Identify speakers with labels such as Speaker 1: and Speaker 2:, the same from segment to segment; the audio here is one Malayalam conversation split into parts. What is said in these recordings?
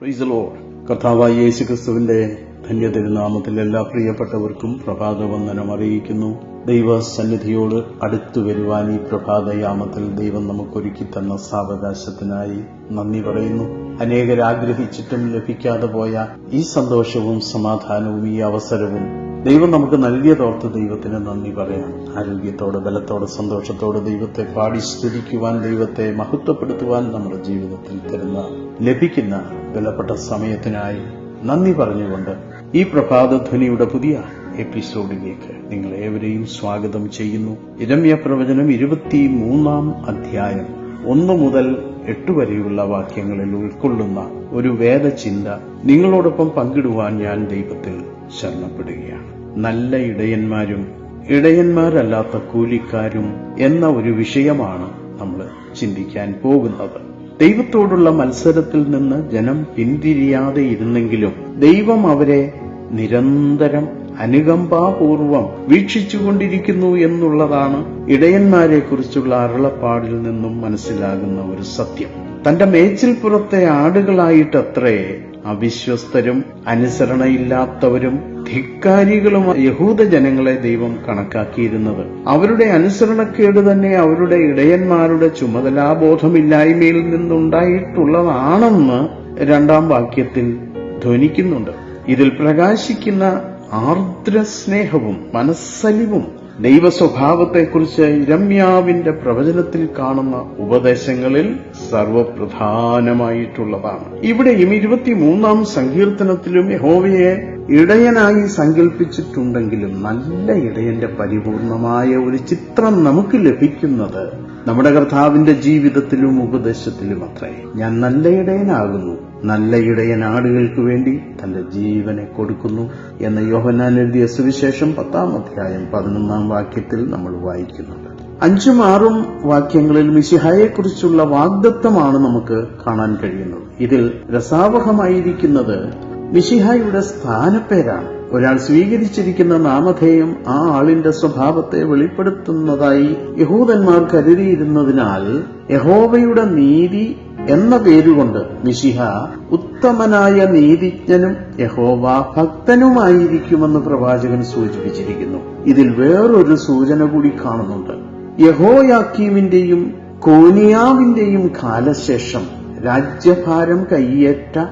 Speaker 1: പ്രൈസ് ലോഡ് ക്രിസ്തുവിന്റെ ധന്യ തിരുനാമത്തിൽ എല്ലാ പ്രിയപ്പെട്ടവർക്കും പ്രഭാത വന്ദനം അറിയിക്കുന്നു. ദൈവസന്നിധിയോട് അടുത്തു വരുവാൻ ഈ പ്രഭാതയാമത്തിൽ ദൈവം നമുക്കൊരുക്കി തന്ന സാവകാശത്തിനായി നന്ദി പറയുന്നു. അനേകരാഗ്രഹിച്ചിട്ടും ലഭിക്കാതെ പോയ ഈ സന്തോഷവും സമാധാനവും ഈ അവസരവും ദൈവം നമുക്ക് നൽകിയതോർത്ത് ദൈവത്തിന് നന്ദി പറയാം. ആരോഗ്യത്തോടെ ബലത്തോടെ സന്തോഷത്തോടെ ദൈവത്തെ പാടി സ്തുതിക്കുവാൻ ദൈവത്തെ മഹത്വപ്പെടുത്തുവാൻ നമ്മുടെ ജീവിതത്തിൽ തരുന്ന ലഭിക്കുന്ന വിലപ്പെട്ട സമയത്തിനായി നന്ദി പറഞ്ഞുകൊണ്ട് ഈ പ്രഭാതധ്വനിയുടെ പുതിയ എപ്പിസോഡിലേക്ക് നിങ്ങൾ ഏവരെയും സ്വാഗതം ചെയ്യുന്നു. ഇരമ്യ പ്രവചനം ഇരുപത്തി മൂന്നാം അധ്യായം ഒന്ന് മുതൽ എട്ട് വരെയുള്ള വാക്യങ്ങളിൽ ഉൾക്കൊള്ളുന്ന ഒരു വേദചിന്ത നിങ്ങളോടൊപ്പം പങ്കിടുവാൻ ഞാൻ ദൈവത്തിൽ ശരണപ്പെടുകയാണ്. നല്ല ഇടയന്മാരും ഇടയന്മാരല്ലാത്ത കൂലിക്കാരും എന്ന ഒരു വിഷയമാണ് നമ്മൾ ചിന്തിക്കാൻ പോകുന്നത്. ദൈവത്തോടുള്ള മത്സരത്തിൽ നിന്ന് ജനം പിന്തിരിയാതെ ഇരുന്നെങ്കിലും ദൈവം അവരെ നിരന്തരം അനുകമ്പാപൂർവം വീക്ഷിച്ചുകൊണ്ടിരിക്കുന്നു എന്നുള്ളതാണ് ഇടയന്മാരെ കുറിച്ചുള്ള അരുളപ്പാടിൽ നിന്നും മനസ്സിലാകുന്ന ഒരു സത്യം. തന്റെ മേച്ചിൽപ്പുറത്തെ ആടുകളായിട്ടത്രേ അവിശ്വസ്തരും അനുസരണയില്ലാത്തവരും ധിക്കാരികളും യഹൂദ ജനങ്ങളെ ദൈവം കണക്കാക്കിയിരുന്നത്. അവരുടെ അനുസരണക്കേട് തന്നെ അവരുടെ ഇടയന്മാരുടെ ചുമതലാബോധമില്ലായ്മയിൽ നിന്നുണ്ടായിട്ടുള്ളതാണെന്ന് രണ്ടാം വാക്യത്തിൽ ധ്വനിക്കുന്നുണ്ട്. ഇതിൽ പ്രകാശിക്കുന്ന ആർദ്രസ്നേഹവും മനസ്സലിവും ദൈവ സ്വഭാവത്തെക്കുറിച്ച് ഇരമ്യാവിന്റെ പ്രവചനത്തിൽ കാണുന്ന ഉപദേശങ്ങളിൽ സർവപ്രധാനമായിട്ടുള്ളതാണ്. ഇവിടെയും ഇരുപത്തിമൂന്നാം സങ്കീർത്തനത്തിലും യഹോവയെ ഇടയനായി സങ്കല്പിച്ചിട്ടുണ്ടെങ്കിലും നല്ല ഇടയന്റെ പരിപൂർണമായ ഒരു ചിത്രം നമുക്ക് ലഭിക്കുന്നത് നമ്മുടെ കർത്താവിന്റെ ജീവിതത്തിലും ഉപദേശത്തിലും അത്രേ ഞാൻ നല്ല ഇടയനാകുന്നു. നല്ല ഇടയൻ ആടുകൾക്ക് വേണ്ടി തന്റെ ജീവനെ കൊടുക്കുന്നു എന്ന യോഹനാൻ എഴുതിയ സുവിശേഷം പത്താം അധ്യായം പതിനൊന്നാം വാക്യത്തിൽ നമ്മൾ വായിക്കുന്നുണ്ട്. അഞ്ചും ആറും വാക്യങ്ങളിൽ മിശിഹായെക്കുറിച്ചുള്ള വാഗ്ദത്വമാണ് നമുക്ക് കാണാൻ കഴിയുന്നത്. ഇതിൽ രസാവഹമായിരിക്കുന്നത് മിശിഹായുടെ സ്ഥാനപ്പേരാണ്. ഒരാൾ സ്വീകരിച്ചിരിക്കുന്ന നാമധേയം ആ ആളിന്റെ സ്വഭാവത്തെ വെളിപ്പെടുത്തുന്നതായി യഹൂദന്മാർ കരുതിയിരുന്നതിനാൽ യഹോവയുടെ നീതി എന്ന പേരുകൊണ്ട് മിശിഹ ഉത്തമനായ നീതിജ്ഞനും യഹോവ ഭക്തനുമായിരിക്കുമെന്ന് പ്രവാചകൻ സൂചിപ്പിച്ചിരിക്കുന്നു. ഇതിൽ വേറൊരു സൂചന കൂടി കാണുന്നുണ്ട്. യഹോയാക്കീമിന്റെയും കോനിയാവിന്റെയും കാലശേഷം രാജ്യഭാരം കൈയേറ്റ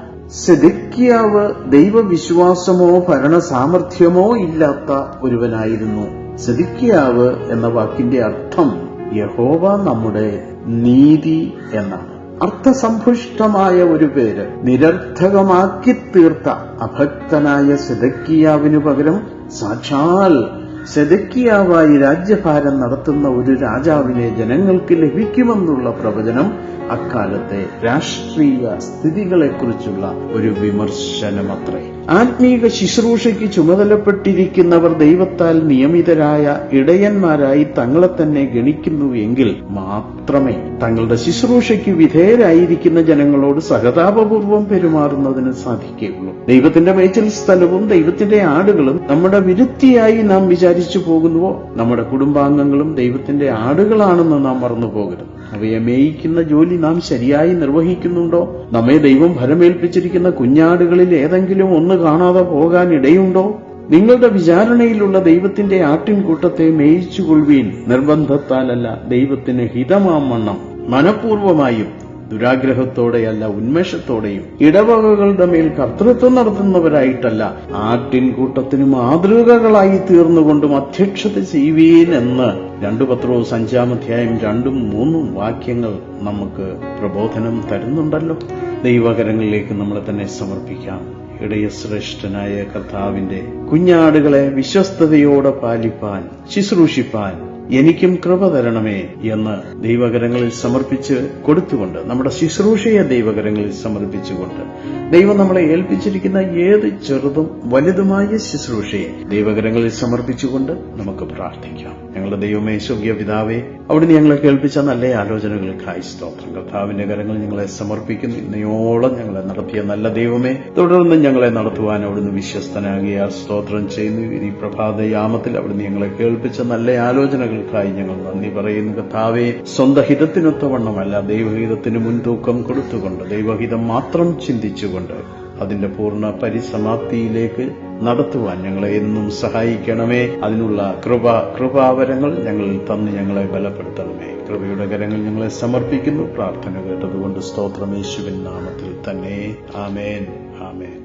Speaker 1: സെദക്കിയാവ് ദൈവവിശ്വാസമോ ഭരണസാമർഥ്യമോ ഇല്ലാത്ത ഒരുവനായിരുന്നു. സെദിക്കിയാവ് എന്ന വാക്കിന്റെ അർത്ഥം യഹോവ നമ്മുടെ നീതി എന്നാണ്. അർത്ഥസമ്പുഷ്ടമായ ഒരു പേര്. നിരർത്ഥകമാക്കി തീർത്ത അഭക്തനായ സെതക്കിയാവിനു പകരം സാക്ഷാൽ സെതക്കിയാവായി രാജ്യഭാരം നടത്തുന്ന ഒരു രാജാവിനെ ജനങ്ങൾക്ക് ലഭിക്കുമെന്നുള്ള പ്രവചനം അക്കാലത്തെ രാഷ്ട്രീയ സ്ഥിതികളെക്കുറിച്ചുള്ള ഒരു വിമർശനമത്രേ. ആത്മീക ശുശ്രൂഷയ്ക്ക് ചുമതലപ്പെട്ടിരിക്കുന്നവർ ദൈവത്താൽ നിയമിതരായ ഇടയന്മാരായി തങ്ങളെ തന്നെ ഗണിക്കുന്നു എങ്കിൽ മാത്രമേ തങ്ങളുടെ ശുശ്രൂഷയ്ക്ക് വിധേയരായിരിക്കുന്ന ജനങ്ങളോട് സഹതാപപൂർവം പെരുമാറുന്നതിന് സാധിക്കുകയുള്ളൂ. ദൈവത്തിന്റെ മേച്ചിൽ സ്ഥലവും ദൈവത്തിന്റെ ആടുകളും നമ്മുടെ വിരുത്തിയായി നാം വിചാരിച്ചു പോകുന്നുവോ? നമ്മുടെ കുടുംബാംഗങ്ങളും ദൈവത്തിന്റെ ആടുകളാണെന്ന് നാം മറന്നു പോകരുത് അവയെ മേയിക്കുന്ന ജോലി നാം ശരിയായി നിർവഹിക്കുന്നുണ്ടോ? നമ്മെ ദൈവം ഫലമേൽപ്പിച്ചിരിക്കുന്ന കുഞ്ഞാടുകളിൽ ഏതെങ്കിലും ഒന്ന് കാണാതെ പോകാൻ ഇടയുണ്ടോ? നിങ്ങളുടെ വിചാരണയിലുള്ള ദൈവത്തിന്റെ ആട്ടിൻകൂട്ടത്തെ മേയിച്ചുകൊള്ളുവീൻ നിർബന്ധത്താലല്ല ദൈവത്തിന് ഹിതമാം വണ്ണം. മനഃപൂർവമായും ദുരാഗ്രഹത്തോടെയല്ല ഉന്മേഷത്തോടെയും ഇടവകകളുടെ മേൽ കർത്തൃത്വം നടത്തുന്നവരായിട്ടല്ല ആട്ടിൻകൂട്ടത്തിന് മാതൃകകളായി തീർന്നുകൊണ്ടും അധ്യക്ഷത ചെയ്യുവീൻ എന്ന് രണ്ടു പത്രവും അഞ്ചാമധ്യായം രണ്ടും മൂന്നും വാക്യങ്ങൾ നമുക്ക് പ്രബോധനം തരുന്നുണ്ടല്ലോ. ദൈവകരങ്ങളിലേക്ക് നമ്മളെ തന്നെ സമർപ്പിക്കാം. ഇടയശ്രേഷ്ഠനായ കർത്താവിന്റെ കുഞ്ഞാടുകളെ വിശ്വസ്തയോടെ പാലിപ്പാൻ ശുശ്രൂഷിപ്പാൻ എനിക്കും കൃപ തരണമേ എന്ന് ദൈവകരങ്ങളിൽ സമർപ്പിച്ച് കൊടുത്തുകൊണ്ട് നമ്മുടെ ശുശ്രൂഷയെ ദൈവകരങ്ങളിൽ സമർപ്പിച്ചുകൊണ്ട് ദൈവം നമ്മളെ ഏൽപ്പിച്ചിരിക്കുന്ന ഏത് ചെറുതും വലുതുമായ ശുശ്രൂഷയെ ദൈവകരങ്ങളിൽ സമർപ്പിച്ചുകൊണ്ട് നമുക്ക് പ്രാർത്ഥിക്കാം. ഞങ്ങളുടെ ദൈവമേ സ്വർഗീയ പിതാവേ അവിടുന്ന് ഞങ്ങളെ കേൾപ്പിച്ച നല്ല ആലോചനകൾക്കായി സ്തോത്രം. കർത്താവിന്റെ കരങ്ങൾ ഞങ്ങളെ സമർപ്പിക്കുന്നു. ഇന്നയോളം ഞങ്ങളെ നടത്തി നടത്തിയ നല്ല ദൈവമേ തുടർന്ന് ഞങ്ങളെ നടത്തുവാൻ അവിടുന്ന് വിശ്വസ്തനാകിയാൽ സ്തോത്രം ചെയ്യുന്നു. ഈ പ്രഭാതയാമത്തിൽ അവിടുന്ന് ഞങ്ങളെ കേൾപ്പിച്ച നല്ല ആലോചനകൾക്കായി ഞങ്ങൾ നന്ദി പറയുന്നു കർത്താവെ സ്വന്തം ഹിതത്തിനൊത്തവണ്ണമല്ല ദൈവഹിതത്തിന് മുൻതൂക്കം കൊടുത്തുകൊണ്ട് ദൈവഹിതം മാത്രം ചിന്തിച്ചുകൊണ്ട് അതിന്റെ പൂർണ പരിസമാപ്തിയിലേക്ക് നടത്തുവാൻ ഞങ്ങളെ എന്നും സഹായിക്കണമേ. അതിനുള്ള കൃപ കൃപാവരങ്ങൾ ഞങ്ങളിൽ തന്ന് ഞങ്ങളെ ബലപ്പെടുത്തണമേ. കൃപയുടെ കരങ്ങൾ ഞങ്ങളെ സമർപ്പിക്കുന്നു. പ്രാർത്ഥന കേട്ടതുകൊണ്ട് സ്തോത്രമേശുവിൻ നാമത്തിൽ തന്നെ. ആമേൻ. ആമേൻ.